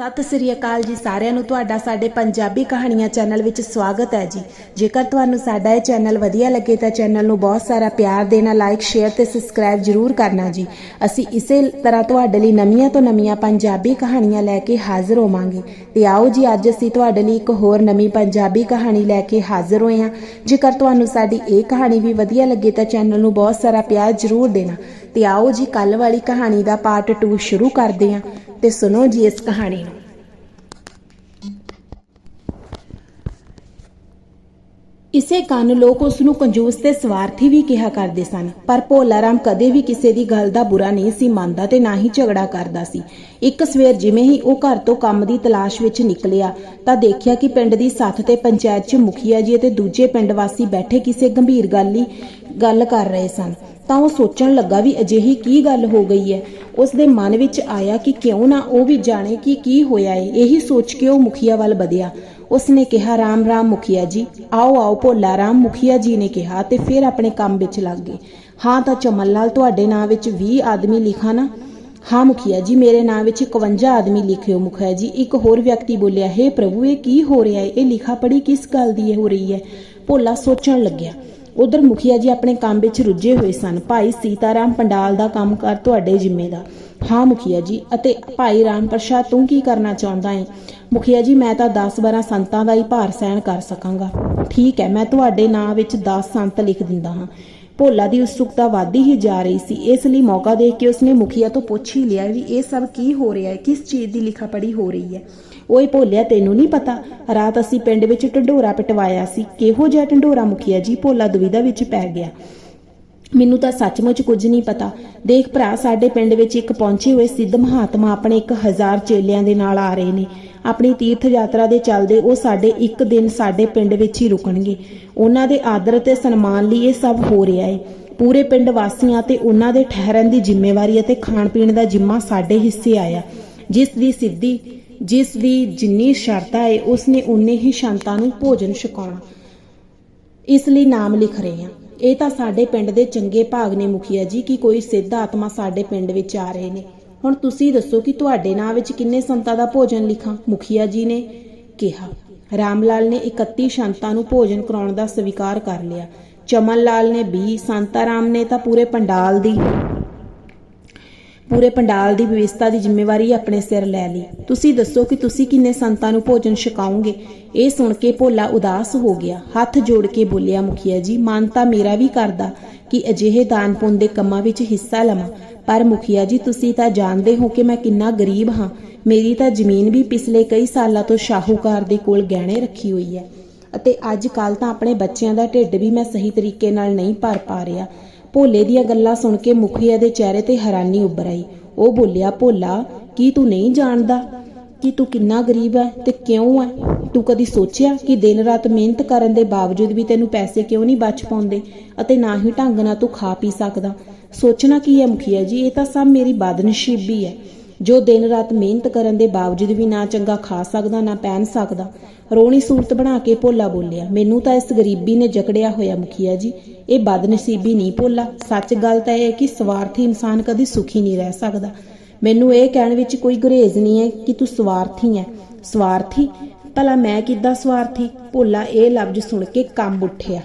ਸਤਿ ਸ੍ਰੀ ਅਕਾਲ ਜੀ ਸਾਰਿਆਂ ਨੂੰ। ਤੁਹਾਡਾ ਸਾਡੇ ਪੰਜਾਬੀ ਕਹਾਣੀਆਂ ਚੈਨਲ ਵਿੱਚ ਸਵਾਗਤ ਹੈ ਜੀ। ਜੇਕਰ ਤੁਹਾਨੂੰ ਸਾਡਾ ਇਹ ਚੈਨਲ ਵਧੀਆ ਲੱਗੇ ਤਾਂ ਚੈਨਲ ਨੂੰ ਬਹੁਤ ਸਾਰਾ ਪਿਆਰ ਦੇਣਾ ਲਾਈਕ ਸ਼ੇਅਰ ਤੇ ਸਬਸਕ੍ਰਾਈਬ ਜਰੂਰ ਕਰਨਾ ਜੀ। ਅਸੀਂ ਇਸੇ ਤਰ੍ਹਾਂ ਤੁਹਾਡੇ ਲਈ ਨਵੀਆਂ ਤੋਂ ਨਵੀਆਂ ਪੰਜਾਬੀ ਕਹਾਣੀਆਂ ਲੈ ਕੇ ਹਾਜ਼ਰ ਹੋਵਾਂਗੇ। ਤੇ ਆਓ ਜੀ, ਅੱਜ ਅਸੀਂ ਤੁਹਾਡੇ ਲਈ ਇੱਕ ਹੋਰ ਨਵੀਂ ਪੰਜਾਬੀ ਕਹਾਣੀ ਲੈ ਕੇ ਹਾਜ਼ਰ ਹੋਏ ਹਾਂ। ਜੇਕਰ ਤੁਹਾਨੂੰ ਸਾਡੀ ਇਹ ਕਹਾਣੀ ਵੀ ਵਧੀਆ ਲੱਗੇ ਤਾਂ ਚੈਨਲ ਨੂੰ ਬਹੁਤ ਸਾਰਾ ਪਿਆਰ ਜਰੂਰ ਦੇਣਾ। ਤੇ ਆਓ ਜੀ ਕੱਲ ਵਾਲੀ ਕਹਾਣੀ ਦਾ ਪਾਰਟ 2 ਸ਼ੁਰੂ ਕਰਦੇ ਹਾਂ। ਤੇ ਸੁਣੋ ਜੀ ਇਸ ਕਹਾਣੀ ਨੂੰ। ਇਸੇ ਕਾਰਨ ਲੋਕ ਉਸ ਨੂੰ ਕੰਜੂਸ ਤੇ ਸਵਾਰਥੀ ਵੀ ਕਿਹਾ ਕਰਦੇ ਸਨ। ਪਰ ਭੋਲਾ ਰਾਮ ਕਦੇ ਵੀ ਕਿਸੇ ਦੀ ਗੱਲ ਦਾ ਬੁਰਾ ਨਹੀਂ ਸੀ ਮੰਨਦਾ ਤੇ ਨਾ ਹੀ ਝਗੜਾ ਕਰਦਾ ਸੀ। ਇੱਕ ਸਵੇਰ ਜਿਵੇਂ ਹੀ ਉਹ ਘਰ ਤੋਂ ਕੰਮ ਦੀ ਤਲਾਸ਼ ਵਿੱਚ ਨਿਕਲਿਆ ਤਾਂ ਦੇਖਿਆ ਕਿ ਪਿੰਡ ਦੀ ਸੱਥ ਤੇ ਪੰਚਾਇਤ 'ਚ ਮੁਖੀਆ ਜੀ ਅਤੇ ਦੂਜੇ ਪਿੰਡ ਵਾਸੀ ਬੈਠੇ ਕਿਸੇ ਗੰਭੀਰ ਗੱਲ ਲਈ ਗੱਲ ਕਰ ਰਹੇ ਸਨ। ਤਾਂ ਉਹ ਸੋਚਣ ਲੱਗਾ ਵੀ ਅਜਿਹੀ ਕੀ ਗੱਲ ਹੋ ਗਈ ਹੈ? ਉਸ ਦੇ ਮਨ ਵਿੱਚ ਆਇਆ ਕਿ ਕਿਉਂ ਨਾ ਉਹ ਵੀ ਜਾਣੇ ਕਿ ਕੀ ਹੋਇਆ ਹੈ ਇਹੀ ਸੋਚ ਕੇ ਉਹ ਮੁਖੀਆ ਵੱਲ ਵਧਿਆ। ਉਸਨੇ ਕਿਹਾ, ਰਾਮ ਰਾਮ ਮੁਖੀਆ ਜੀ, ਆਓ ਆਓ ਭੋਲਾ ਰਾਮ ਮੁਖੀਆ ਜੀ ਨੇ ਕਿਹਾ ਤੇ ਫਿਰ ਆਪਣੇ ਕੰਮ ਵਿੱਚ ਲੱਗ ਗਏ। ਹਾਂ ਤਾਂ ਚਮਨ ਲਾਲ ਤੁਹਾਡੇ ਨਾਂ ਵਿੱਚ 20 ਆਦਮੀ ਲਿਖਾ ਨਾ? ਹਾਂ ਮੁਖੀਆ ਜੀ, ਮੇਰੇ ਨਾਂ ਵਿੱਚ 51 ਆਦਮੀ ਲਿਖਿਓ ਮੁਖੀਆ ਜੀ। ਇੱਕ ਹੋਰ ਵਿਅਕਤੀ ਬੋਲਿਆ, ਹੈ ਪ੍ਰਭੂ, ਇਹ ਕੀ ਹੋ ਰਿਹਾ ਹੈ? ਇਹ ਲਿਖਾ ਪੜੀ ਕਿਸ ਗੱਲ ਦੀ ਇਹ ਹੋ ਰਹੀ ਹੈ? ਭੋਲਾ ਸੋਚਣ ਲੱਗਿਆ। ਉਧਰ ਮੁਖੀਆ ਜੀ ਆਪਣੇ ਕੰਮ ਵਿੱਚ ਰੁੱਝੇ ਹੋਏ ਸਨ। ਭਾਈ ਸੀਤਾਰਾਮ ਪੰਡਾਲ ਦਾ ਕੰਮ ਕਰ, ਤੁਹਾਡੇ ਜ਼ਿੰਮੇ ਦਾ। ਹਾਂ, ਮੁਖੀਆ ਜੀ। ਅਤੇ ਭਾਈ ਰਾਮ ਪ੍ਰਸ਼ਾਦ, ਤੂੰ ਕੀ ਕਰਨਾ ਚਾਹੁੰਦਾ ਹੈ ਮੁਖੀਆ ਜੀ, ਮੈਂ ਤਾਂ 10-12 ਸੰਤਾਂ ਦਾ ਹੀ ਭਾਰ ਸਹਿਣ ਕਰ ਸਕਾਂਗਾ। ਠੀਕ ਹੈ ਮੈਂ ਤੁਹਾਡੇ ਨਾਂ ਵਿੱਚ 10 ਸੰਤ ਲਿਖ ਦਿੰਦਾ ਹਾਂ। ਭੋਲਾ ਦੀ ਉਤਸੁਕਤਾ ਵਧਦੀ ਹੀ ਜਾ ਰਹੀ ਸੀ। ਇਸ ਲਈ ਮੌਕਾ ਦੇਖ ਕੇ ਉਸਨੇ ਮੁਖੀਆ ਤੋਂ ਪੁੱਛ ਹੀ ਲਿਆ ਵੀ ਇਹ ਸਭ ਕੀ ਹੋ ਰਿਹਾ ਹੈ ਕਿਸ ਚੀਜ਼ ਦੀ ਲਿਖਾ ਪੜੀ ਹੋ ਰਹੀ ਹੈ ਓਏ ਭੋਲਿਆ, ਤੈਨੂੰ ਨਹੀਂ ਪਤਾ, ਰਾਤ ਅਸੀਂ ਪਿੰਡ ਵਿੱਚ ਢੰਡੋਰਾ ਪਟਵਾਇਆ ਸੀ। ਕਿਹੋ ਜਿਹਾ ਢੰਡੋਰਾ ਮੁਖੀਆ ਜੀ? ਭੋਲਾ ਦੁਵਿਧਾ ਵਿੱਚ ਪੈ ਗਿਆ। ਮੈਨੂੰ ਤਾਂ ਸੱਚਮੁੱਚ ਕੁਝ ਨਹੀਂ ਪਤਾ। ਦੇਖ ਭਰਾ, ਸਾਡੇ ਪਿੰਡ ਵਿੱਚ ਇੱਕ ਪਹੁੰਚੇ ਹੋਏ ਸਿੱਧ ਮਹਾਤਮਾ ਆਪਣੇ 1000 ਚੇਲਿਆਂ ਦੇ ਨਾਲ ਆ ਰਹੇ ਨੇ। ਆਪਣੀ ਤੀਰਥ ਯਾਤਰਾ ਦੇ ਚੱਲਦੇ ਉਹ ਸਾਡੇ ਇੱਕ ਦਿਨ ਸਾਡੇ ਪਿੰਡ ਵਿੱਚ ਹੀ ਰੁਕਣਗੇ। ਉਹਨਾਂ ਦੇ ਆਦਰ ਤੇ ਸਨਮਾਨ ਲਈ ਇਹ ਸਭ ਹੋ ਰਿਹਾ ਹੈ ਪੂਰੇ ਪਿੰਡ ਵਾਸੀਆਂ ਤੇ ਉਹਨਾਂ ਦੇ ਠਹਿਰਨ ਦੀ ਜ਼ਿੰਮੇਵਾਰੀ ਅਤੇ ਖਾਣ ਪੀਣ ਦਾ ਜ਼ਿੰਮਾ ਸਾਡੇ ਹਿੱਸੇ ਆਇਆ। ਜਿਸ ਦੀ ਸਿੱਧੀ, ਜਿਸ ਦੀ ਜਿੰਨੀ ਸ਼ਰਤਾਂ ਹੈ ਉਸਨੇ ਉਨੇ ਹੀ ਸ਼ਾਂਤਾਂ ਨੂੰ ਭੋਜਨ ਛਕਾਉਣਾ। ਇਸ ਲਈ ਨਾਮ ਲਿਖ ਰਹੇ ਹਾਂ। ਇਹ ਤਾਂ ਸਾਡੇ ਪਿੰਡ ਦੇ ਚੰਗੇ ਭਾਗ ਨੇ ਮੁਖੀਆ ਜੀ ਕਿ ਕੋਈ ਸਿੱਧ ਆਤਮਾ ਸਾਡੇ ਪਿੰਡ ਵਿੱਚ ਆ ਰਹੇ ਨੇ। ਹੁਣ ਤੁਸੀਂ ਦੱਸੋ ਕਿ ਤੁਹਾਡੇ ਨਾਂ ਵਿੱਚ ਕਿੰਨੇ ਸੰਤਾਂ ਦਾ ਭੋਜਨ ਲਿਖਾਂ? ਮੁਖੀਆ ਜੀ ਨੇ ਕਿਹਾ। ਰਾਮ ਲਾਲ ਨੇ 31 ਸੰਤਾਂ ਨੂੰ ਭੋਜਨ ਕਰਾਉਣ ਦਾ ਸਵੀਕਾਰ ਕਰ ਲਿਆ। ਚਮਨ ਲਾਲ ਨੇ 20 ਸੰਤਾਰਾਮ ਨੇ ਤਾਂ ਪੂਰੇ ਪੰਡਾਲ ਦੀ। ਪੂਰੇ ਪੰਡਾਲ ਦੀ ਵਿਵਸਥਾ ਦੀ ਜ਼ਿੰਮੇਵਾਰੀ ਆਪਣੇ ਸਿਰ ਲੈ ਲਈ। ਤੁਸੀਂ ਦੱਸੋ ਕਿ ਤੁਸੀਂ ਕਿੰਨੇ ਸੰਤਾਂ ਨੂੰ ਭੋਜਨ ਛਕਾਓਗੇ? ਇਹ ਸੁਣ ਕੇ ਭੋਲਾ ਉਦਾਸ ਹੋ ਗਿਆ। ਹੱਥ ਜੋੜ ਕੇ ਬੋਲਿਆ, ਮੁਖੀਆ ਜੀ, ਮਨ ਤਾਂ ਮੇਰਾ ਵੀ ਕਰਦਾ ਕਿ ਅਜਿਹੇ ਦਾਨ ਪੁੰਨ ਦੇ ਕੰਮਾਂ ਵਿੱਚ ਹਿੱਸਾ ਲਵਾਂ। ਪਰ ਮੁਖੀਆ ਜੀ, ਤੁਸੀਂ ਤਾਂ ਜਾਣਦੇ ਹੋ ਕਿ ਮੈਂ ਕਿੰਨਾ ਗਰੀਬ ਹਾਂ। ਮੇਰੀ ਤਾਂ ਜ਼ਮੀਨ ਵੀ ਪਿਛਲੇ ਕਈ ਸਾਲਾਂ ਤੋਂ ਸ਼ਾਹੂਕਾਰ ਦੇ ਕੋਲ ਗਹਿਣੇ ਰੱਖੀ ਹੋਈ ਹੈ। ਅਤੇ ਅੱਜ ਕੱਲ ਤਾਂ ਆਪਣੇ ਬੱਚਿਆਂ ਦਾ ਢਿੱਡ ਵੀ ਮੈਂ ਸਹੀ ਤਰੀਕੇ ਨਾਲ ਨਹੀਂ ਭਰ ਪਾ ਰਿਹਾ। ਭੋਲੇ ਦੀਆਂ ਗੱਲਾਂ ਸੁਣ ਕੇ ਮੁਖੀਆ ਦੇ ਚਿਹਰੇ ਤੇ ਹੈਰਾਨੀ ਉੱਭਰ ਆਈ। ਉਹ ਬੋਲਿਆ, ਭੋਲਾ, ਕੀ ਤੂੰ ਨਹੀਂ ਜਾਣਦਾ ਕਿ ਤੂੰ ਕਿੰਨਾ ਗਰੀਬ ਹੈ ਤੇ ਕਿਉਂ ਹੈ ਤੂੰ ਕਦੀ ਸੋਚਿਆ ਕਿ ਦਿਨ ਰਾਤ ਮਿਹਨਤ ਕਰਨ ਦੇ ਬਾਵਜੂਦ ਵੀ ਤੈਨੂੰ ਪੈਸੇ ਕਿਉਂ ਨਹੀਂ ਬਚ ਪਾਉਂਦੇ ਅਤੇ ਨਾ ਹੀ ਢੰਗ ਨਾਲ ਤੂੰ ਖਾ ਪੀ ਸਕਦਾ? ਸੋਚਣਾ ਕੀ ਹੈ ਮੁਖੀਆ ਜੀ? ਇਹ ਤਾਂ ਸਭ ਮੇਰੀ ਬਦਨਸੀਬੀ ਹੈ ਜੋ ਦਿਨ ਰਾਤ ਮਿਹਨਤ ਕਰਨ ਦੇ ਬਾਵਜੂਦ ਵੀ ਨਾ ਚੰਗਾ ਖਾ ਸਕਦਾ, ਨਾ ਪਹਿਨ ਸਕਦਾ ਰੋਣੀ ਸੂਰਤ ਬਣਾ ਕੇ ਭੋਲਾ ਬੋਲਿਆ, ਮੈਨੂੰ ਤਾਂ ਇਸ ਗਰੀਬੀ ਨੇ ਜਕੜਿਆ ਹੋਇਆ ਮੁਖੀਆ ਜੀ। ਇਹ ਬਦਨਸੀਬੀ ਨਹੀਂ ਭੋਲਾ। ਸੱਚ ਗੱਲ ਤਾਂ ਇਹ ਹੈ ਕਿ ਸਵਾਰਥੀ ਇਨਸਾਨ ਕਦੀ ਸੁਖੀ ਨਹੀਂ ਰਹਿ ਸਕਦਾ। ਮੈਨੂੰ ਇਹ ਕਹਿਣ ਵਿੱਚ ਕੋਈ ਗੁਰੇਜ਼ ਨਹੀਂ ਹੈ ਕਿ ਤੂੰ ਸਵਾਰਥੀ ਹੈ। ਸਵਾਰਥੀ? ਭਲਾ ਮੈਂ ਕਿੱਦਾਂ ਸਵਾਰਥੀ? ਭੋਲਾ, ਇਹ ਲਫ਼ਜ਼ ਸੁਣ ਕੇ ਕੰਬ ਉੱਠਿਆ।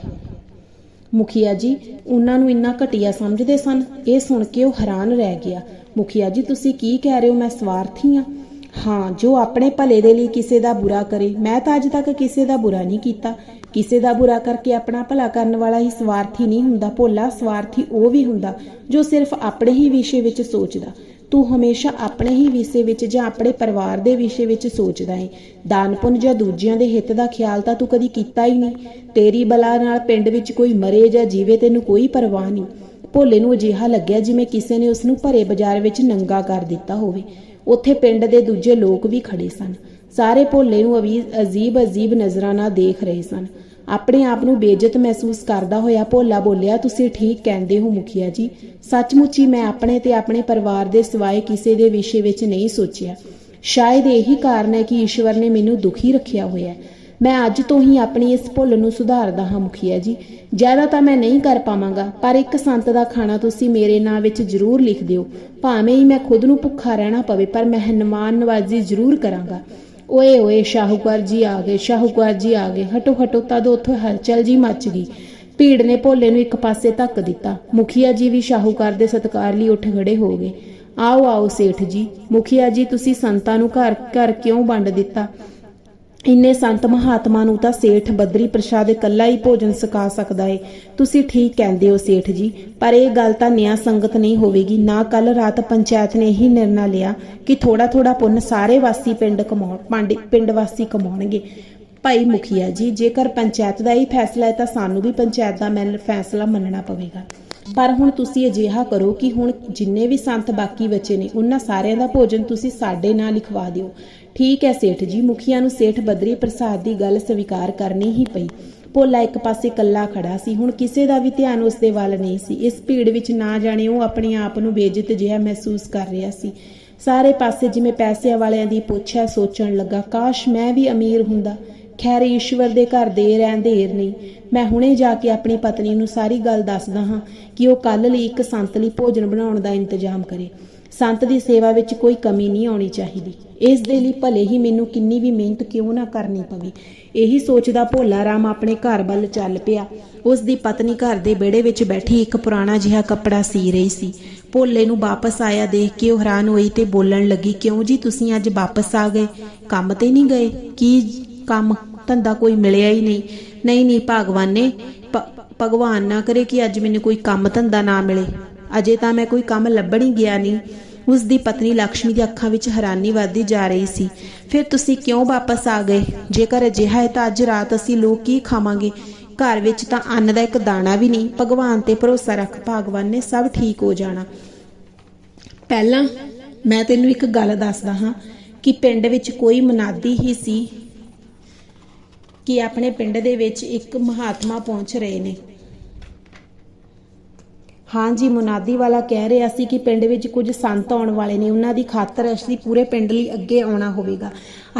ਮੁਖੀਆ ਜੀ, ਉਹਨਾਂ ਨੂੰ ਇੰਨਾ ਘਟੀਆ ਸਮਝਦੇ ਸਨ। ਇਹ ਸੁਣ ਕੇ ਉਹ ਹੈਰਾਨ ਰਹਿ ਗਿਆ। ਮੁਖੀਆ ਜੀ, ਤੁਸੀਂ ਕੀ ਕਹਿ ਰਹੇ ਹੋ? ਮੈਂ ਸਵਾਰਥੀ ਹਾਂ। ਹਾਂ, ਜੋ ਆਪਣੇ ਭਲੇ ਦੇ ਲਈ ਕਿਸੇ ਦਾ ਬੁਰਾ ਕਰੇ। ਮੈਂ ਤਾਂ ਅੱਜ ਤੱਕ ਕਿਸੇ ਦਾ ਬੁਰਾ ਨਹੀਂ ਕੀਤਾ। ਕਿਸੇ ਦਾ ਬੁਰਾ ਕਰਕੇ ਆਪਣਾ ਭਲਾ ਕਰਨ ਵਾਲਾ ਹੀ ਸਵਾਰਥੀ ਨਹੀਂ ਹੁੰਦਾ, ਭੋਲਾ ਸਵਾਰਥੀ ਉਹ ਵੀ ਹੁੰਦਾ, ਜੋ ਸਿਰਫ ਆਪਣੇ ਹੀ ਵਿਸ਼ੇ ਵਿੱਚ ਸੋਚਦਾ। ਤੂੰ ਹਮੇਸ਼ਾ ਆਪਣੇ ਹੀ ਵਿਸ਼ੇ ਵਿੱਚ ਜਾਂ ਆਪਣੇ ਪਰਿਵਾਰ ਦੇ ਵਿਸ਼ੇ ਵਿੱਚ ਸੋਚਦਾ ਹੈ ਦਾਨ ਪੁੰਨ ਜਾਂ ਦੂਜਿਆਂ ਦੇ ਹਿੱਤ ਦਾ ਖਿਆਲ ਤਾਂ ਤੂੰ ਕਦੀ ਕੀਤਾ ਹੀ ਨਹੀਂ। ਤੇਰੀ ਬਲਾ ਨਾਲ ਪਿੰਡ ਵਿੱਚ ਕੋਈ ਮਰੇ ਜਾਂ ਜੀਵੇ ਤੈਨੂੰ ਕੋਈ ਪਰਵਾਹ ਨਹੀਂ। ਭੋਲੇ ਨੂੰ ਅਜਿਹਾ ਲੱਗਿਆ ਜਿਵੇਂ ਕਿਸੇ ਨੇ ਉਸ ਨੂੰ ਭਰੇ ਬਾਜ਼ਾਰ ਵਿੱਚ ਨੰਗਾ ਕਰ ਦਿੱਤਾ ਹੋਵੇ। ਉੱਥੇ ਪਿੰਡ ਦੇ ਦੂਜੇ ਲੋਕ ਵੀ ਖੜੇ ਸਨ। ਸਾਰੇ ਭੋਲੇ ਨੂੰ ਅਜੀਬ ਅਜੀਬ ਨਜ਼ਰਾਂ ਨਾਲ ਦੇਖ ਰਹੇ ਸਨ। ਆਪਣੇ ਆਪ ਨੂੰ ਬੇਇੱਜ਼ਤ ਮਹਿਸੂਸ ਕਰਦਾ ਹੋਇਆ ਭੋਲਾ ਬੋਲਿਆ, ਤੁਸੀਂ ਠੀਕ ਕਹਿੰਦੇ ਹੋ ਮੁਖੀਆ ਜੀ। ਸੱਚਮੁੱਚ ਹੀ ਮੈਂ ਆਪਣੇ ਤੇ ਆਪਣੇ ਪਰਿਵਾਰ ਦੇ ਸਿਵਾਏ ਕਿਸੇ ਦੇ ਵਿਸ਼ੇ ਵਿੱਚ ਨਹੀਂ ਸੋਚਿਆ। ਸ਼ਾਇਦ ਇਹੀ ਕਾਰਨ ਹੈ ਕਿ ਈਸ਼ਵਰ ਨੇ ਮੈਨੂੰ ਦੁਖੀ ਰੱਖਿਆ ਹੋਇਆ ਹੈ। ਮੈਂ ਅੱਜ ਤੋਂ ਹੀ ਆਪਣੀ ਇਸ ਭੁੱਲ ਨੂੰ ਸੁਧਾਰਦਾ ਹਾਂ, ਮੁਖੀਆ ਜੀ। ਜ਼ਿਆਦਾ ਤਾਂ ਮੈਂ ਨਹੀਂ ਕਰ ਪਾਵਾਂਗਾ, ਪਰ ਇੱਕ ਸੰਤ ਦਾ ਖਾਣਾ ਤੁਸੀਂ ਮੇਰੇ ਨਾਂ ਵਿੱਚ ਜ਼ਰੂਰ ਲਿਖ ਦਿਓ। ਭਾਵੇਂ ਹੀ ਮੈਂ ਖੁਦ ਨੂੰ ਭੁੱਖਾ ਰਹਿਣਾ ਪਵੇ, ਪਰ ਮਹਿਮਾਨ ਨਵਾਜ਼ੀ ਜ਼ਰੂਰ ਕਰਾਂਗਾ। ਓਏ ਓਏ, ਸ਼ਾਹੂਕਾਰ ਜੀ ਆ ਗਏ, ਸ਼ਾਹੂਕਾਰ ਜੀ ਆ ਗਏ। ਹਟੋ ਹਟੋ, ਤਦ ਉੱਥੋਂ ਹਲਚਲ ਜੀ ਮੱਚ ਗਈ। ਭੀੜ ਨੇ ਭੋਲੇ ਨੂੰ ਇੱਕ ਪਾਸੇ ਧੱਕ ਦਿੱਤਾ। ਮੁਖੀਆ ਜੀ ਵੀ ਸ਼ਾਹੂਕਾਰ ਦੇ ਸਤਕਾਰ ਲਈ ਉੱਠ ਖੜੇ ਹੋ ਗਏ। ਆਓ ਆਓ, ਸੇਠ ਜੀ। ਮੁਖੀਆ ਜੀ, ਤੁਸੀਂ ਸੰਤਾਂ ਨੂੰ ਘਰ ਘਰ ਕਿਉਂ ਵੰਡ ਦਿੱਤਾ? ਇੰਨੇ ਸੰਤ ਮਹਾਤਮਾ ਨੂੰ ਤਾਂ ਸੇਠ ਬਦਰੀ ਪ੍ਰਸ਼ਾਦ ਇਕੱਲਾ ਹੀ ਭੋਜਨ ਸਕਾ ਸਕਦਾ ਏ। ਤੁਸੀਂ ਠੀਕ ਕਹਿੰਦੇ ਹੋ ਸੇਠ ਜੀ, ਪਰ ਇਹ ਗੱਲ ਤਾਂ ਨਿਆ ਸੰਗਤ ਨਹੀਂ ਹੋਵੇਗੀ। ਨਾ ਕੱਲ ਰਾਤ ਪੰਚਾਇਤ ਨੇ ਇਹੀ ਨਿਰਣਾ ਲਿਆ ਕਿ ਥੋੜਾ ਥੋੜਾ ਪੁੰਨ ਸਾਰੇ ਵਾਸੀ ਪਿੰਡ ਕਮਾਉਣ, ਪਿੰਡ ਵਾਸੀ ਕਮਾਉਣਗੇ। ਭਾਈ ਮੁਖੀਆ ਜੀ, ਜੇਕਰ ਪੰਚਾਇਤ ਦਾ ਹੀ ਫੈਸਲਾ ਹੈ ਤਾਂ ਸਾਨੂੰ ਵੀ ਪੰਚਾਇਤ ਦਾ ਮੈਲ ਫੈਸਲਾ ਮੰਨਣਾ ਪਵੇਗਾ। ਪਰ ਹੁਣ ਤੁਸੀਂ ਅਜਿਹਾ ਕਰੋ ਕਿ ਹੁਣ ਜਿੰਨੇ ਵੀ ਸੰਤ ਬਾਕੀ ਬਚੇ ਨੇ, ਉਹਨਾਂ ਸਾਰਿਆਂ ਦਾ ਭੋਜਨ ਤੁਸੀਂ ਸਾਡੇ ਨਾਲ ਲਿਖਵਾ ਦਿਓ। ਠੀਕ ਹੈ ਸੇਠ ਜੀ, ਮੁਖੀਆ ਨੂੰ ਸੇਠ ਬਦਰੀ ਪ੍ਰਸਾਦ ਦੀ ਗੱਲ ਸਵੀਕਾਰ ਕਰਨੀ ਹੀ ਪਈ। ਭੋਲਾ ਇੱਕ ਪਾਸੇ ਕੱਲਾ ਖੜਾ ਸੀ, ਹੁਣ ਕਿਸੇ ਦਾ ਵੀ ਧਿਆਨ ਉਸ ਦੇ ਵੱਲ ਨਹੀਂ ਸੀ। ਇਸ ਭੀੜ ਵਿੱਚ ਨਾ ਜਾਣੇ ਉਹ ਆਪਣੇ ਆਪ ਨੂੰ ਬੇਇੱਜ਼ਤ ਜਿਹਾ ਮਹਿਸੂਸ ਕਰ ਰਿਹਾ ਸੀ। ਸਾਰੇ ਪਾਸੇ ਜਿਵੇਂ ਪੈਸਿਆਂ ਵਾਲਿਆਂ ਦੀ ਪੁੱਛਿਆ ਸੋਚਣ ਲੱਗਾ, ਕਾਸ਼ ਮੈਂ ਵੀ ਅਮੀਰ ਹੁੰਦਾ। ਖੈਰ, ਈਸ਼ਵਰ ਦੇ ਘਰ ਦੇਰ ਐ ਦੇਰ ਨਹੀਂ। ਮੈਂ ਹੁਣੇ ਜਾ ਕੇ ਆਪਣੀ ਪਤਨੀ ਨੂੰ ਸਾਰੀ ਗੱਲ ਦੱਸਦਾ ਹਾਂ ਕਿ ਉਹ ਕੱਲ ਲਈ ਇੱਕ ਸੰਤ ਲਈ ਭੋਜਨ ਬਣਾਉਣ ਦਾ ਇੰਤਜ਼ਾਮ ਕਰੇ। ਸੰਤ ਦੀ ਸੇਵਾ ਵਿੱਚ ਕੋਈ ਕਮੀ ਨਹੀਂ ਆਉਣੀ ਚਾਹੀਦੀ। ਇਸ ਦੇ ਲਈ ਭਲੇ ਹੀ ਮੈਨੂੰ ਕਿੰਨੀ ਵੀ ਮਿਹਨਤ ਕਿਉਂ ਨਾ ਕਰਨੀ ਪਵੇ। ਇਹੀ ਸੋਚਦਾ ਭੋਲਾ ਰਾਮ ਆਪਣੇ ਘਰ ਵੱਲ ਚੱਲ ਪਿਆ। ਉਸ ਦੀ ਪਤਨੀ ਘਰ ਦੇ ਵਿਹੜੇ ਵਿੱਚ ਬੈਠੀ ਇੱਕ ਪੁਰਾਣਾ ਜਿਹਾ ਕੱਪੜਾ ਸੀ ਰਹੀ ਸੀ। ਭੋਲੇ ਨੂੰ ਵਾਪਸ ਆਇਆ ਦੇਖ ਕੇ ਉਹ ਹੈਰਾਨ ਹੋਈ ਤੇ ਬੋਲਣ ਲੱਗੀ, ਕਿਉਂ ਜੀ ਤੁਸੀਂ ਅੱਜ ਵਾਪਸ ਆ ਗਏ? ਕੰਮ ਤੇ ਨਹੀਂ ਗਏ? ਕੀ ਕੰਮ ਧੰਦਾ ਕੋਈ ਮਿਲਿਆ ਹੀ ਨਹੀਂ। ਨਹੀਂ ਨਹੀਂ, ਭਗਵਾਨ ਨੇ ਭਗਵਾਨ ਨਾ ਕਰੇ ਕਿ ਅੱਜ ਮੈਨੂੰ ਕੋਈ ਕੰਮ ਧੰਦਾ ਨਾ ਮਿਲੇ। ਅਜੇ ਤਾਂ ਮੈਂ ਕੋਈ ਕੰਮ ਲੱਭਣ ਹੀ ਗਿਆ ਨਹੀਂ। ਉਸ ਦੀ ਪਤਨੀ ਲక్ష్ਮੀ ਦੀ ਅੱਖਾਂ ਵਿੱਚ ਹੈਰਾਨੀ ਵੱਧਦੀ ਜਾ ਰਹੀ ਸੀ। ਫਿਰ ਤੁਸੀਂ ਕਿਉਂ ਵਾਪਸ ਆ ਗਏ? ਜੇਕਰ ਅਜਿਹਾ ਹੈ ਤਾਂ ਅੱਜ ਰਾਤ ਅਸੀਂ ਲੋਕ ਕੀ ਖਾਵਾਂਗੇ? ਘਰ ਵਿੱਚ ਤਾਂ ਅੰਨ ਦਾ ਇੱਕ ਦਾਣਾ ਵੀ ਨਹੀਂ। ਭਗਵਾਨ ਤੇ ਭਰੋਸਾ ਰੱਖ ਭਗਵਾਨ ਨੇ ਸਭ ਠੀਕ ਹੋ ਜਾਣਾ। ਪਹਿਲਾਂ ਮੈਂ ਤੈਨੂੰ ਇੱਕ ਗੱਲ ਦੱਸਦਾ ਹਾਂ ਕਿ ਪਿੰਡ ਵਿੱਚ ਕੋਈ ਮਨਾਦੀ ਹੀ ਸੀ। ਕਿ ਆਪਣੇ ਪਿੰਡ ਦੇ ਵਿੱਚ ਇੱਕ ਮਹਾਤਮਾ ਪਹੁੰਚ ਰਹੇ ਨੇ। ਹਾਂਜੀ ਮੁਨਾਦੀ ਵਾਲਾ ਕਹਿ ਰਿਹਾ ਸੀ ਕਿ ਪਿੰਡ ਵਿੱਚ ਕੁਝ ਸੰਤ ਆਉਣ ਵਾਲੇ ਨੇ। ਉਹਨਾਂ ਦੀ ਖਾਤਰ ਅਸੀਂ ਪੂਰੇ ਪਿੰਡ ਲਈ ਅੱਗੇ ਆਉਣਾ ਹੋਵੇਗਾ।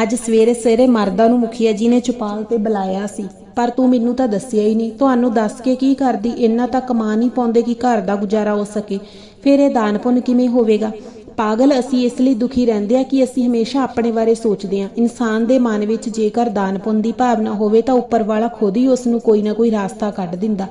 ਅੱਜ ਸਵੇਰੇ ਸਵੇਰੇ ਮਰਦਾਂ ਨੂੰ ਮੁਖੀਆ ਜੀ ਨੇ ਚੁਪਾਲ ਤੇ ਬੁਲਾਇਆ ਸੀ। ਪਰ ਤੂੰ ਮੈਨੂੰ ਤਾਂ ਦੱਸਿਆ ਹੀ ਨਹੀਂ। ਤੁਹਾਨੂੰ ਦੱਸ ਕੇ ਕੀ ਕਰਦੀ? ਇੰਨਾ ਤਾਂ ਕਮਾ ਨਹੀਂ ਪਾਉਂਦੇ ਕਿ ਘਰ ਦਾ ਗੁਜ਼ਾਰਾ ਹੋ ਸਕੇ। ਫਿਰ ਇਹ ਦਾਨ ਪੁੰਨ ਕਿਵੇਂ ਹੋਵੇਗਾ? ਪਾਗਲ ਅਸੀਂ ਇਸ ਲਈ ਦੁਖੀ ਰਹਿੰਦੇ ਆ ਕਿ ਅਸੀਂ ਹਮੇਸ਼ਾ ਆਪਣੇ ਬਾਰੇ ਸੋਚਦੇ ਆ ਇਨਸਾਨ ਦੇ ਮਨ ਵਿੱਚ ਜੇਕਰ ਦਾਨ ਪੁੰਨ ਦੀ ਭਾਵਨਾ ਹੋਵੇ ਤਾਂ ਉੱਪਰ ਵਾਲਾ ਖੁਦ ਹੀ ਉਸ ਨੂੰ ਕੋਈ ਨਾ ਕੋਈ ਰਾਸਤਾ ਕੱਢ ਦਿੰਦਾ।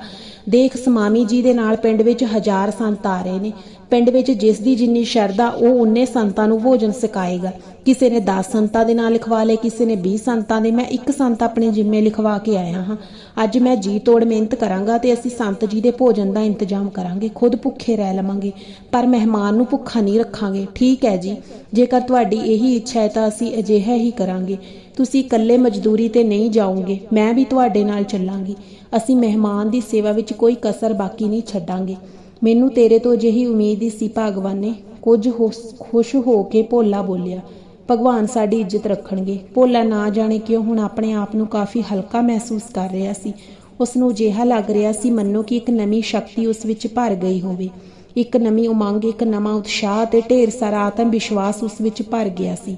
ਦੇਖ ਸਮਾਮੀ ਜੀ ਦੇ ਨਾਲ ਪਿੰਡ ਵਿੱਚ ਹਜ਼ਾਰ ਸੰਤ ਆ ਰਹੇ ਨੇ। ਪਿੰਡ ਵਿੱਚ ਜਿਸ ਦੀ ਜਿੰਨੀ ਸ਼ਰਧਾ, ਉਹ ਉਨੇ ਸੰਤਾਂ ਨੂੰ ਭੋਜਨ ਸਿਕਾਏਗਾ ਕਿਸੇ ਨੇ 10 ਸੰਤਾਂ ਦੇ ਨਾਂ ਲਿਖਵਾ ਲਏ, ਕਿਸੇ ਨੇ 20 ਸੰਤਾਂ ਦੇ, ਮੈਂ ਇੱਕ ਸੰਤ ਆਪਣੇ ਜਿੰਮੇ ਲਿਖਵਾ ਕੇ ਆਇਆ ਹਾਂ। ਅੱਜ ਮੈਂ ਜੀ ਤੋੜ ਮਿਹਨਤ ਕਰਾਂਗਾ ਤੇ ਅਸੀਂ ਸੰਤ ਜੀ ਦੇ ਭੋਜਨ ਦਾ ਇੰਤਜ਼ਾਮ ਕਰਾਂਗੇ, ਖੁਦ ਭੁੱਖੇ ਰਹਿ ਲਵਾਂਗੇ, ਪਰ ਮਹਿਮਾਨ ਨੂੰ ਭੁੱਖਾ ਨਹੀਂ ਰੱਖਾਂਗੇ। ਠੀਕ ਹੈ ਜੀ, ਜੇਕਰ ਤੁਹਾਡੀ ਇਹੀ ਇੱਛਾ ਹੈ ਤਾਂ ਅਸੀਂ ਅਜਿਹਾ ਹੀ ਕਰਾਂਗੇ। ਤੁਸੀਂ ਇਕੱਲੇ ਮਜ਼ਦੂਰੀ ਤੇ ਨਹੀਂ ਜਾਓਗੇ, ਮੈਂ ਵੀ ਤੁਹਾਡੇ ਨਾਲ ਚੱਲਾਂਗੀ। ਅਸੀਂ ਮਹਿਮਾਨ ਦੀ ਸੇਵਾ ਵਿੱਚ ਕੋਈ ਕਸਰ ਬਾਕੀ ਨਹੀਂ ਛੱਡਾਂਗੇ। ਮੈਨੂੰ ਤੇਰੇ ਤੋਂ ਅਜਿਹੀ ਉਮੀਦ ਹੀ ਸੀ, ਭਗਵਾਨ ਨੇ ਕੁਝ ਖੁਸ਼ ਹੋ ਕੇ ਭੋਲਾ ਬੋਲਿਆ, ਭਗਵਾਨ ਸਾਡੀ ਇੱਜ਼ਤ ਰੱਖਣਗੇ। ਭੋਲਾ ਨਾ ਜਾਣੇ ਕਿਉਂ, ਹੁਣ ਆਪਣੇ ਆਪ ਨੂੰ ਕਾਫੀ ਹਲਕਾ ਮਹਿਸੂਸ ਕਰ ਰਿਹਾ ਸੀ। ਉਸ ਨੂੰ ਅਜਿਹਾ ਲੱਗ ਰਿਹਾ ਸੀ ਮੰਨੋ ਕਿ ਇੱਕ ਨਵੀਂ ਸ਼ਕਤੀ ਉਸ ਵਿੱਚ ਭਰ ਗਈ ਹੋਵੇ। ਇੱਕ ਨਵੀਂ ਉਮੰਗ, ਇੱਕ ਨਵਾਂ ਉਤਸ਼ਾਹ ਤੇ ਢੇਰ ਸਾਰਾ ਆਤਮ ਵਿਸ਼ਵਾਸ ਉਸ ਵਿੱਚ ਭਰ ਗਿਆ ਸੀ।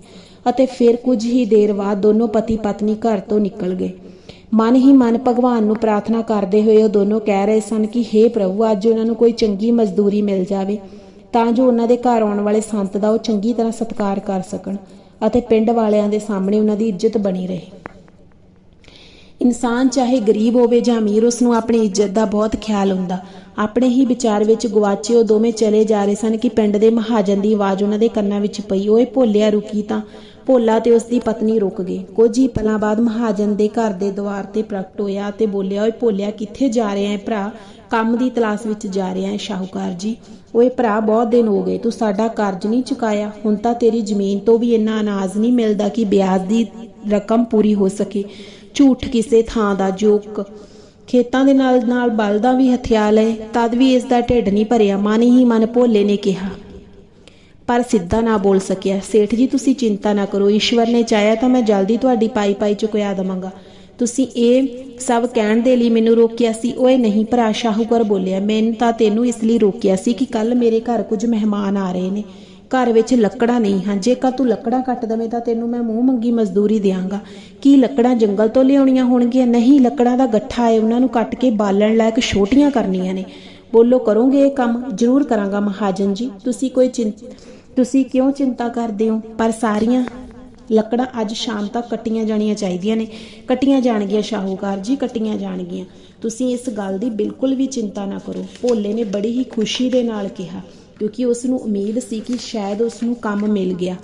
ਅਤੇ ਫਿਰ ਕੁਝ ਹੀ ਦੇਰ ਬਾਅਦ ਦੋਨੋਂ ਪਤੀ ਪਤਨੀ ਘਰ ਤੋਂ ਨਿਕਲ ਗਏ। ਮਨ ਹੀ ਮਨ ਭਗਵਾਨ ਨੂੰ ਪ੍ਰਾਰਥਨਾ ਕਰਦੇ ਹੋਏ ਉਹ ਦੋਨੋਂ ਕਹਿ ਰਹੇ ਸਨ ਕਿ हे ਪ੍ਰਭੂ, ਅੱਜ ਉਹਨਾਂ ਨੂੰ ਕੋਈ ਚੰਗੀ ਮਜ਼ਦੂਰੀ ਮਿਲ ਜਾਵੇ, ਤਾਂ ਜੋ ਉਹਨਾਂ ਦੇ ਘਰ ਆਉਣ ਵਾਲੇ ਸੰਤ ਦਾ ਉਹ ਚੰਗੀ ਤਰ੍ਹਾਂ ਸਤਿਕਾਰ ਕਰ ਸਕਣ ਅਤੇ ਪਿੰਡ ਵਾਲਿਆਂ ਦੇ ਸਾਹਮਣੇ ਉਹਨਾਂ ਦੀ ਇੱਜ਼ਤ ਬਣੀ ਰਹੇ। ਇਨਸਾਨ ਚਾਹੇ ਗਰੀਬ ਹੋਵੇ ਜਾਂ ਅਮੀਰ, ਉਸ ਨੂੰ ਆਪਣੀ ਇੱਜ਼ਤ ਦਾ ਬਹੁਤ ਖਿਆਲ ਹੁੰਦਾ। ਆਪਣੇ ਹੀ ਵਿਚਾਰ ਵਿੱਚ ਗਵਾਚੇ ਉਹ ਦੋਵੇਂ ਚਲੇ ਜਾ ਰਹੇ ਸਨ ਕਿ ਪਿੰਡ ਦੇ ਮਹਾਜਨ ਦੀ ਆਵਾਜ਼ ਉਹਨਾਂ ਦੇ ਕੰਨਾਂ ਵਿੱਚ ਪਈ। ਓਏ ਭੋਲਿਆ ਰੁਕੀ ਤਾਂ ਭੋਲਾ ਤੇ ਉਸ ਦੀ ਪਤਨੀ ਰੁਕ ਗਏ। ਕੁਝ ਹੀ ਪਲਾਂ ਬਾਅਦ ਮਹਾਜਨ ਦੇ ਘਰ ਦੇ ਦੁਆਰ ਤੇ ਪ੍ਰਗਟ ਹੋਇਆ ਤੇ ਬੋਲਿਆ, ਓਏ ਭੋਲਿਆ, ਕਿੱਥੇ ਜਾ ਰਿਹਾ ਹੈ ਭਰਾ? ਕੰਮ ਦੀ ਤਲਾਸ਼ ਵਿੱਚ ਜਾ ਰਿਹਾ ਹੈ ਸ਼ਾਹੂਕਾਰ ਜੀ। ਓਏ ਭਰਾ, ਬਹੁਤ ਦਿਨ ਹੋ ਗਏ, ਤੂੰ ਸਾਡਾ ਕਰਜ਼ ਨਹੀਂ ਚੁਕਾਇਆ। ਹੁਣ ਤਾਂ ਤੇਰੀ ਜ਼ਮੀਨ ਤੋਂ ਵੀ ਇੰਨਾ ਅਨਾਜ ਨਹੀਂ ਮਿਲਦਾ ਕਿ ਵਿਆਜ ਦੀ ਰਕਮ ਪੂਰੀ ਹੋ ਸਕੇ। ਝੂਠ ਕਿਸੇ ਥਾਂ ਦਾ ਜੋਕ ਖੇਤਾਂ ਦੇ ਨਾਲ ਨਾਲ ਬਲਦਾ ਵੀ ਹਥਿਆ ਲਏ, ਤਦ ਵੀ ਇਸ ਦਾ ਢਿੱਡ ਨਹੀਂ ਭਰਿਆ, ਮਨ ਹੀ ਮਨ ਭੋਲੇ ਨੇ ਕਿਹਾ। ਪਰ ਸਿੱਧਾ ਨਾ ਬੋਲ ਸਕਿਆ, ਸੇਠ ਜੀ, ਤੁਸੀਂ ਚਿੰਤਾ ਨਾ ਕਰੋ, ਈਸ਼ਵਰ ਨੇ ਚਾਹਿਆ ਤਾਂ ਮੈਂ ਜਲਦੀ ਤੁਹਾਡੀ ਪਾਈ ਪਾਈ ਚੁਕਿਆ ਦਵਾਂਗਾ। ਤੁਸੀਂ ਇਹ ਸਭ ਕਹਿਣ ਦੇ ਲਈ ਮੈਨੂੰ ਰੋਕਿਆ ਸੀ, ਓਏ ਨਹੀਂ ਭਰਾ, ਸ਼ਾਹੂਕਰ ਬੋਲਿਆ, ਮੈਂ ਤਾਂ ਤੈਨੂੰ ਇਸ ਲਈ ਰੋਕਿਆ ਸੀ ਕਿ ਕੱਲ ਮੇਰੇ ਘਰ ਕੁਝ ਮਹਿਮਾਨ ਆ ਰਹੇ ਨੇ। ਘਰ ਵਿੱਚ ਲੱਕੜਾਂ ਨਹੀਂ ਹਨ। ਜੇਕਰ ਤੂੰ ਲੱਕੜਾਂ ਕੱਟ ਦਵੇਂ ਤਾਂ ਤੈਨੂੰ ਮੈਂ ਮੂੰਹ ਮੰਗੀ ਮਜ਼ਦੂਰੀ ਦਿਆਂਗਾ। ਕੀ ਲੱਕੜਾਂ ਜੰਗਲ ਤੋਂ ਲਿਆਉਣੀਆਂ ਹੋਣਗੀਆਂ? ਨਹੀਂ, ਲੱਕੜਾਂ ਦਾ ਗੱਠਾ ਹੈ। ਉਹਨਾਂ ਨੂੰ ਕੱਟ ਕੇ ਬਾਲਣ ਲਾਇਕ ਛੋਟੀਆਂ ਕਰਨੀਆਂ ਨੇ। ਬੋਲੋ, ਕਰੋਗੇ ਇਹ ਕੰਮ? ਜ਼ਰੂਰ ਕਰਾਂਗਾ ਮਹਾਜਨ ਜੀ। ਤੁਸੀਂ ਕੋਈ ਚਿੰਤ ਤੁਸੀਂ ਕਿਉਂ ਚਿੰਤਾ ਕਰਦੇ ਹੋ? ਪਰ ਸਾਰੀਆਂ ਲੱਕੜਾਂ ਅੱਜ ਸ਼ਾਮ ਤੱਕ ਕੱਟੀਆਂ ਜਾਣੀਆਂ ਚਾਹੀਦੀਆਂ ਨੇ। ਕੱਟੀਆਂ ਜਾਣਗੀਆਂ, ਸ਼ਾਹੂਕਾਰ ਜੀ, ਕੱਟੀਆਂ ਜਾਣਗੀਆਂ। ਤੁਸੀਂ ਇਸ ਗੱਲ ਦੀ ਬਿਲਕੁਲ ਵੀ ਚਿੰਤਾ ਨਾ ਕਰੋ। ਭੋਲੇ ਨੇ ਬੜੀ ਹੀ ਖੁਸ਼ੀ ਦੇ ਨਾਲ ਕਿਹਾ। ਕਿਉਂਕਿ ਉਸ ਨੂੰ ਉਮੀਦ ਸੀ ਕਿ ਸ਼ਾਇਦ ਉਸ ਨੂੰ ਕੰਮ ਮਿਲ ਗਿਆ।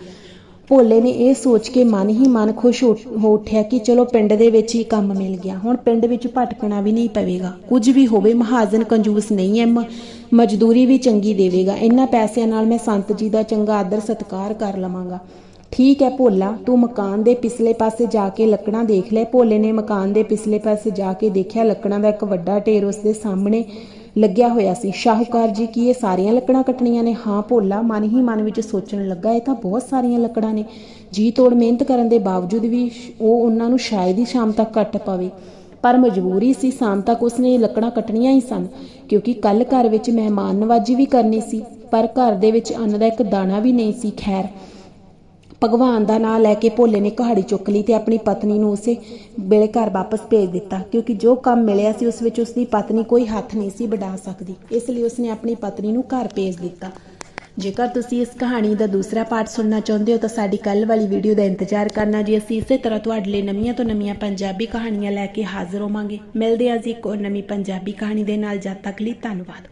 ਭੋਲੇ ਨੇ ਇਹ ਸੋਚ ਕੇ ਮਨ ਹੀ ਮਨ ਖੁਸ਼ ਹੋ ਉੱਠਿਆ ਕਿ ਚਲੋ ਪਿੰਡ ਦੇ ਵਿੱਚ ਹੀ ਕੰਮ ਮਿਲ ਗਿਆ। ਹੁਣ ਪਿੰਡ ਵਿੱਚ ਭਟਕਣਾ ਵੀ ਨਹੀਂ ਪਵੇਗਾ। ਕੁਝ ਵੀ ਹੋਵੇ, ਮਹਾਜਨ ਕੰਜੂਸ ਨਹੀਂ ਹੈ। ਮਜ਼ਦੂਰੀ ਵੀ ਚੰਗੀ ਦੇਵੇਗਾ। ਇਹਨਾਂ ਪੈਸਿਆਂ ਨਾਲ ਮੈਂ ਸੰਤ ਜੀ ਦਾ ਚੰਗਾ ਆਦਰ ਸਤਿਕਾਰ ਕਰ ਲਵਾਂਗਾ। ਠੀਕ ਹੈ ਭੋਲਾ, ਤੂੰ ਮਕਾਨ ਦੇ ਪਿਛਲੇ ਪਾਸੇ ਜਾ ਕੇ ਲੱਕੜਾਂ ਦੇਖ ਲੈ। ਭੋਲੇ ਨੇ ਮਕਾਨ ਦੇ ਪਿਛਲੇ ਪਾਸੇ ਜਾ ਕੇ ਦੇਖਿਆ, ਲੱਕੜਾਂ ਦਾ ਇੱਕ ਵੱਡਾ ਢੇਰ ਉਸ ਦੇ ਸਾਹਮਣੇ ਲੱਗਿਆ ਹੋਇਆ ਸੀ। ਸ਼ਾਹੂਕਾਰ ਜੀ ਕੀ ਇਹ ਸਾਰੀਆਂ ਲੱਕੜਾਂ ਕੱਟਣੀਆਂ ਨੇ? ਹਾਂ ਭੋਲਾ, ਮਨ ਹੀ ਮਨ ਵਿੱਚ ਸੋਚਣ ਲੱਗਾ, ਇਹ ਤਾਂ ਬਹੁਤ ਸਾਰੀਆਂ ਲੱਕੜਾਂ ਨੇ। ਜੀ ਤੋੜ ਮਿਹਨਤ ਕਰਨ ਦੇ ਬਾਵਜੂਦ ਵੀ ਉਹ ਉਹਨਾਂ ਨੂੰ ਸ਼ਾਇਦ ਹੀ ਸ਼ਾਮ ਤੱਕ ਕੱਟ ਪਵੇ। ਪਰ ਮਜਬੂਰੀ ਸੀ, ਸ਼ਾਮ ਤੱਕ ਉਸਨੇ ਲੱਕੜਾਂ ਕੱਟਣੀਆਂ ਹੀ ਸਨ, ਕਿਉਂਕਿ ਕੱਲ ਘਰ ਵਿੱਚ ਮਹਿਮਾਨ ਨਵਾਜੀ ਵੀ ਕਰਨੀ ਸੀ, ਪਰ ਘਰ ਦੇ ਵਿੱਚ ਅੰਨ ਦਾ ਇੱਕ ਦਾਣਾ ਵੀ ਨਹੀਂ ਸੀ, ਖੈਰ। ਭਗਵਾਨ ਦਾ ਨਾਮ ਲੈ ਕੇ ਭੋਲੇ ਨੇ ਕਹਾੜੀ ਚੁੱਕ ਲਈ ਤੇ ਆਪਣੀ ਪਤਨੀ ਨੂੰ ਉਸੇ ਵੇਲੇ ਘਰ ਵਾਪਸ ਭੇਜ ਦਿੱਤਾ, ਕਿਉਂਕਿ ਜੋ ਕੰਮ ਮਿਲਿਆ ਸੀ ਉਸ ਵਿੱਚ ਉਸਦੀ ਪਤਨੀ ਕੋਈ ਹੱਥ ਨਹੀਂ ਸੀ ਵਡਾ ਸਕਦੀ। ਇਸ ਲਈ ਉਸਨੇ ਆਪਣੀ ਪਤਨੀ ਨੂੰ ਘਰ ਭੇਜ ਦਿੱਤਾ। ਜੇਕਰ ਤੁਸੀਂ ਇਸ ਕਹਾਣੀ ਦਾ ਦੂਸਰਾ ਪਾਰਟ ਸੁਣਨਾ ਚਾਹੁੰਦੇ ਹੋ ਤਾਂ ਸਾਡੀ ਕੱਲ ਵਾਲੀ ਵੀਡੀਓ ਦਾ ਇੰਤਜ਼ਾਰ ਕਰਨਾ ਜੀ। ਅਸੀਂ ਇਸੇ ਤਰ੍ਹਾਂ ਤੁਹਾਡੇ ਲਈ ਨਵੀਆਂ ਤੋਂ ਨਵੀਆਂ ਪੰਜਾਬੀ ਕਹਾਣੀਆਂ ਲੈ ਕੇ ਹਾਜ਼ਰ ਹੋਵਾਂਗੇ। ਮਿਲਦੇ ਹਾਂ ਜੀ ਇੱਕ ਨਵੀਂ ਪੰਜਾਬੀ ਕਹਾਣੀ ਦੇ ਨਾਲ। ਜਦ ਤੱਕ ਲਈ ਧੰਨਵਾਦ।